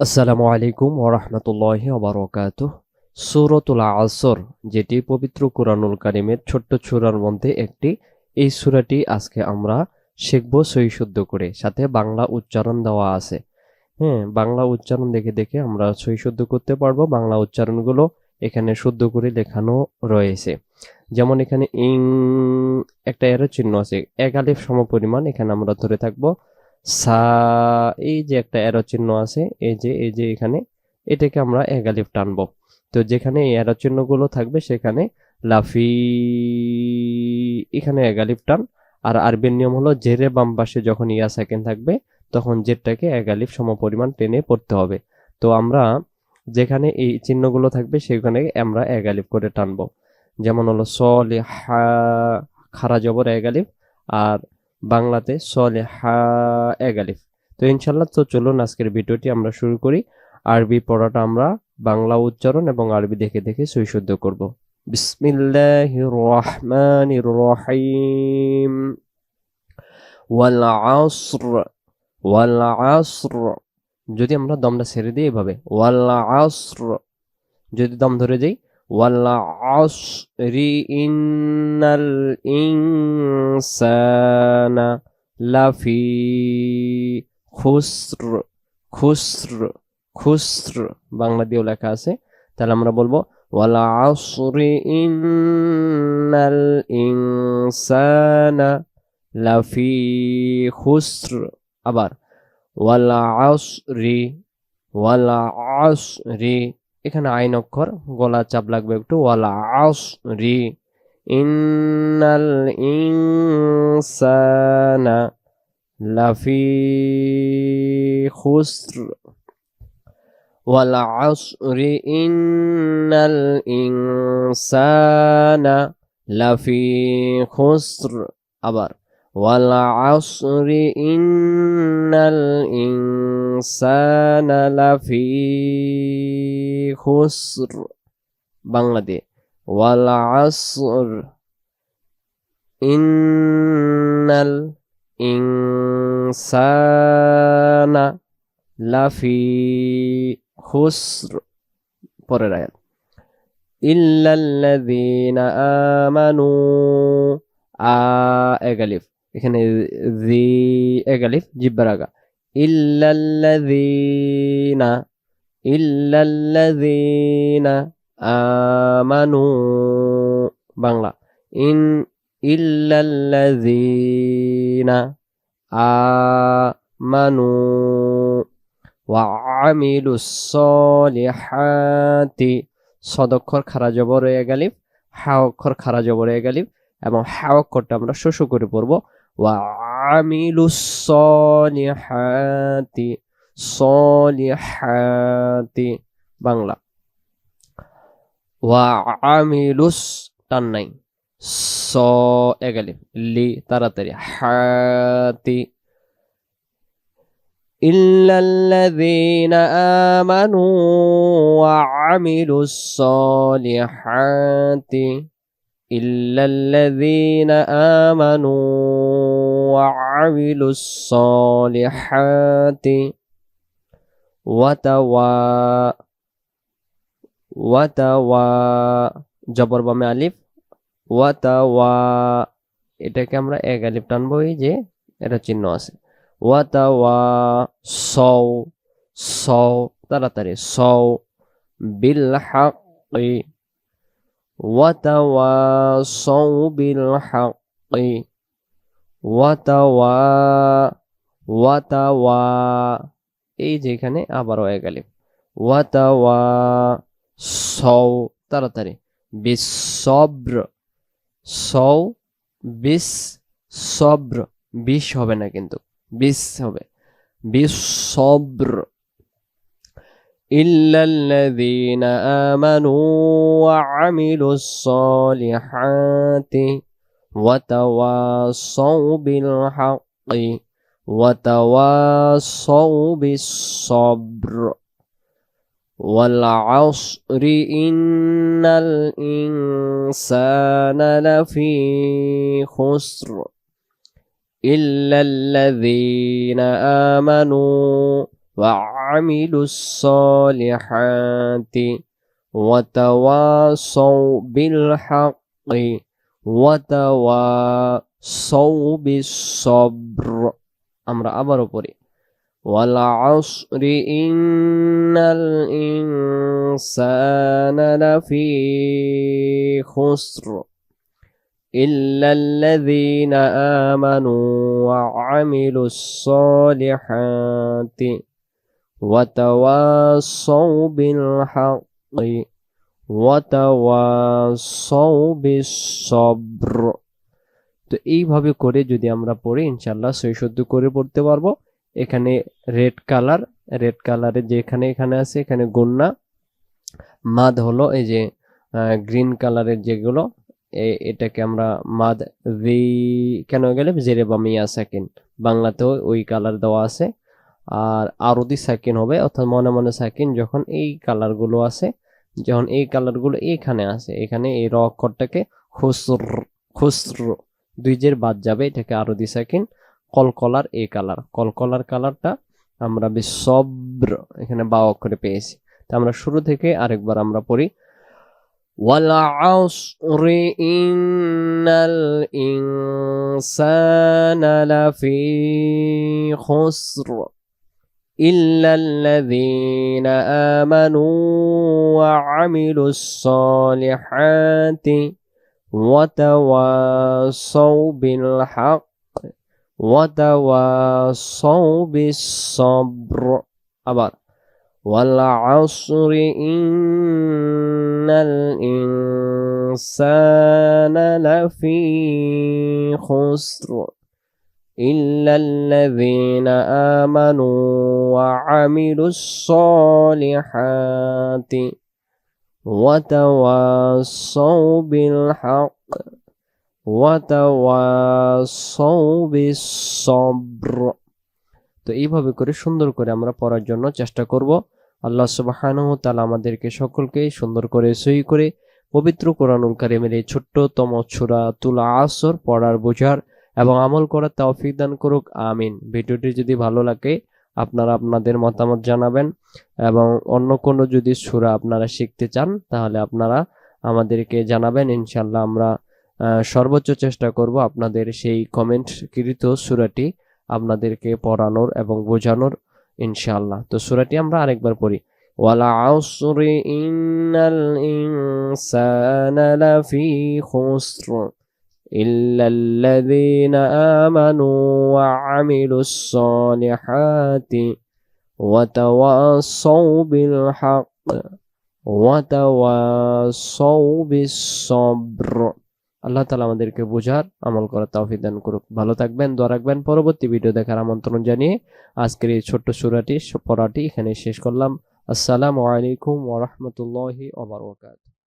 আসসালামু আলাইকুম ওরহমতুল্লাহ ওবরকাত সুরতুল আসর, যেটি পবিত্র কুরআনুল কারিমের ছোট্ট সূরার মধ্যে একটি। এই সূরাটি আজকে আমরা শিখব সই শুদ্ধ করে, সাথে বাংলা উচ্চারণ দেওয়া আছে। হ্যাঁ বাংলা উচ্চারণ দেখে দেখে আমরা সই শুদ্ধ করতে পারব। বাংলা উচ্চারণগুলো এখানে শুদ্ধ করে লেখানো রয়েছে। যেমন এখানে ইং, একটা এরো চিহ্ন আছে। এক আলিফ সমপরিমাণ এখানে আমরা ধরে থাকব। সা, এই যে একটা এরো চিহ্ন আছে, এই যে এই যে এখানে, এটাকে আমরা এক আলিফ টানবো। তো যেখানে এই এরো চিহ্নগুলো থাকবে, সেখানে লাফি, এখানে এক আলিফ টান। আর আরবির নিয়ম হলো, জেরে বাম পাশে যখন ইয়া সেকেন্ড থাকবে, তখন জেরটাকে এক আলিফ সমপরিমাণ টেনে পড়তে হবে। তো আমরা যেখানে এই চিহ্নগুলো থাকবে, সেখানে আমরা এক আলিফ করে টানবো। যেমন হলো সলে হা, খারা জবর এক আর বাংলাতে সলে হা এক আলিফ তো ইনশাল্লাহ, তো চলুন আজকের ভিডিওটি আমরা শুরু করি। আরবি পড়াটা আমরা বাংলা উচ্চারণ এবং আরবি দেখে দেখে সৈশুদ্ধ করব। বিসমিল্লাহির রহমানির রহিম ওয়াল আসর ওয়াল আসর যদি আমরা দমটা ছেড়ে দিই এভাবে ওয়াল আসর যদি দম ধরে যাই আসরি ইন্নাল ইনসানা লাফি খুসর খুসর খুসর বাংলা দিয়েও লেখা আছে। তাহলে আমরা বলব ওয়াল আসরি ইন্নাল ইনসানা লাফি খুসর আবার ওয়াল আসরি ওয়াল আসরি এখানে আইন অক্ষর, গলা চাপ লাগবে একটু, ওয়ালা আস রি ইন্নাল ইনসানা লাফি খুসর। ওয়ালা আসর, ইন্নাল ইনসানা লাফি খুসর। আবার والعصر إن الإنسان لفي خسر বাংলাদেশ والعصر إن الإنسان লাফি খুসর পরের আয়াত ইল্লাল্লাযীনা আমানু আ এগালিফ এখানে জি এগালিফ জিব্বার আগা। ইল্লাল্লাযীনা ইল্লাল্লাযীনা আমানু, বাংলা। ইন ইল্লাল্লাযীনা আমানু সদক্ষর খারা জবর এ গালিব হা অক্ষর জবর এ গালিব এবং হা অক্ষরটা আমরা শোষ করে পড়বো ওয়ামিলু সলিহাতি সলিহাতি বাংলা ওয়ামিলুস টান নাই স এ গালিব লি তাড়াতাড়ি হাতি إلا الذين آمنوا وعملوا الصالحات إلا الذين آمنوا وعملوا الصالحات وتوا وتوا জবর বামে আলিফ ওয়াতাওয়া এটাকে আমরা এক আলিফ টানবো এই যে এটা চিহ্ন আছে ওয়াতাওয়া সৌ সৌ তাড়াতাড়ি সৌ বিল হাকি বিল হাকি ওয়াতাওয়া ওয়াতাওয়া এই যে এখানে আবারও এক আলিফ। ওয়াতাওয়া সৌ তাড়াতাড়ি। বিসব্র সৌ বিস সব্র বিষ হবে না কিন্তু। বিশ হবে। বিসব্র إلا الذين آمنوا وعملوا الصالحات وتواصوا بالحق وتواصوا بالصبر والعصر إن الإنسان لفي خسر إلا الذين آمنوا وعملوا الصالحات وتواصوا بالحق وتواصوا بالصبر আমরা আবারও পড়ি والعصر إن الإنسان لفي خسر إلا الذين آمنوا وعملوا الصالحات وتواصوا بالحق وتواصوا بالصبر তো এইভাবে করে যদি আমরা পড়ি ইনশাল্লাহ সই শুদ্ধ করে পড়তে পারবো এখানে রেড কালার রেড কালারে যেখানে এখানে আছে এখানে গন্যা মাদ হলো এই যে গ্রিন কালারের যেগুলো এ- এটাকে আমরা মাদ ভি কেন গেলে জেরে বা মিয়া সাকিন বাংলাতেও ওই কালার দেওয়া আছে আর আরদি সাকিন হবে অর্থাৎ মনে মনে সাকিন যখন এই কালারগুলো আছে যখন এই কালারগুলো এখানে আছে এখানে এই র অক্ষরটাকে খুসর খুসর দুই জের বাদ যাবে এটাকে আরদি সাকিন কলকলার এই কালার কলকলার কালারটা আমরা বিসব্র এখানে বা অক্ষরে পেয়েছি তা আমরা শুরু থেকে আরেকবার আমরা পড়ি والعصر إن الإنسان لفي خسر إلا الذين آمنوا وعملوا الصالحات وتواصوا بالحق وتواصوا بالصبر أبر والعصر إن الإنسان لفي خسر إلا الذين آمنوا وعملوا الصالحات وتواصوا بالحق وتواصوا بالصبر তো এইভাবে করে সুন্দর করে আমরা পড়ার জন্য চেষ্টা করব আল্লাহ সুবহানাহু ওয়া তাআলা আমাদেরকে সকলকে সুন্দর করে সহি করে পবিত্র কোরআনুল কারিমের এই ছোট্টতম সূরা তুল আসর পড়ার বোঝার এবং আমল করার তৌফিক দান করুক, আমিন। ভিডিওটি যদি ভালো লাগে, আপনারা আপনাদের মতামত জানাবেন এবং অন্য কোনো যদি সুরা আপনারা শিখতে চান, তাহলে আপনারা আমাদেরকে জানাবেন। ইনশাল্লাহ আমরা সর্বোচ্চ চেষ্টা করব আপনাদের সেই কমেন্ট কৃত সূরাটি আপনাদেরকে পড়ানোর এবং বোঝানোর, ইনশাআল্লাহ। তো সুরাটি আমরা আরেকবার পড়ি। ওয়ালা ইন্নাল ইনসানা লাফি খুসর إلا الذين آمنوا وعملوا الصالحات وتواصوا بالحق وتواصوا بالصبر আল্লাহ তালা আমাদেরকে বোঝার আমল করার তৌফিক দান করুক ভালো থাকবেন দোয়া রাখবেন পরবর্তী ভিডিও দেখার আমন্ত্রণ জানিয়ে আজকের এই ছোট্ট সুরাটি পড়াটি এখানে শেষ করলাম আসসালামু আলাইকুম ওয়া রাহমাতুল্লাহি ওয়া বারাকাতুহু